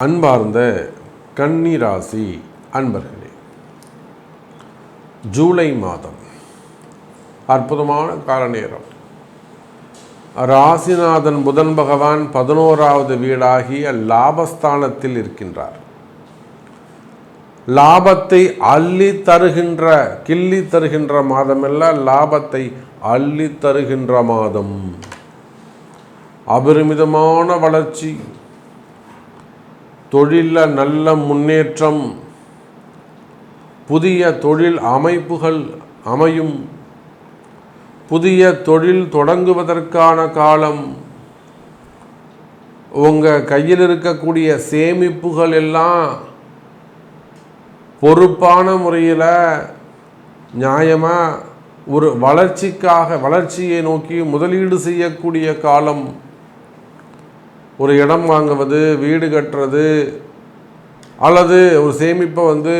அன்பார்ந்த கன்னிராசி அன்பர்களே ஜூலை மாதம் அற்புதமான கால நேரம் ராசிநாதன் புதன் பகவான் பதினோராவது வீடாகிய லாபஸ்தானத்தில் இருக்கின்றார். லாபத்தை அள்ளி தருகின்ற கிள்ளி தருகின்ற மாதமல்ல லாபத்தை அள்ளி தருகின்ற மாதம். அபரிமிதமான வளர்ச்சி தொழிலில் நல்ல முன்னேற்றம் புதிய தொழில் அமைப்புகள் அமையும் புதிய தொழில் தொடங்குவதற்கான காலம் உங்கள் கையில் இருக்கக்கூடிய சேமிப்புகள் எல்லாம் பொறுப்பான முறையில் நியாயமாக ஒரு வளர்ச்சிக்காக வளர்ச்சியை நோக்கி முதலீடு செய்யக்கூடிய காலம். ஒரு இடம் வாங்குவது வீடு கட்டுறது அல்லது ஒரு சேமிப்பை வந்து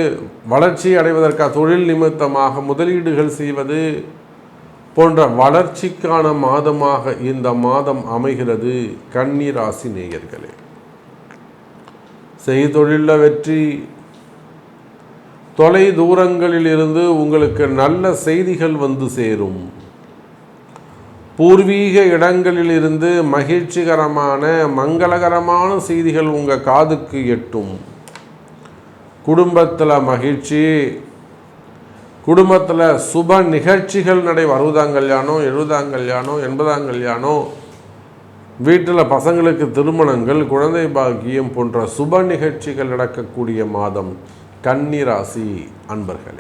வளர்ச்சி அடைவதற்காக தொழில் நிமித்தமாக முதலீடுகள் செய்வது போன்ற வளர்ச்சிக்கான மாதமாக இந்த மாதம் அமைகிறது கன்னி ராசி நேயர்களே. செய்தொழிலில் வெற்றி. தொலை தூரங்களில் இருந்து உங்களுக்கு நல்ல செய்திகள் வந்து சேரும். பூர்வீக இடங்களிலிருந்து மகிழ்ச்சிகரமான மங்களகரமான செய்திகள் உங்கள் காதுக்கு எட்டும். குடும்பத்தில் மகிழ்ச்சி குடும்பத்தில் சுப நிகழ்ச்சிகள் நடை அறுபதாம் கல்யாணம் எழுபதாம் கல்யாணம் எண்பதாம் கல்யாணம் வீட்டில் பசங்களுக்கு திருமணங்கள் குழந்தை பாக்கியம் போன்ற சுப நிகழ்ச்சிகள் நடக்கக்கூடிய மாதம் கன்னிராசி அன்பர்களே.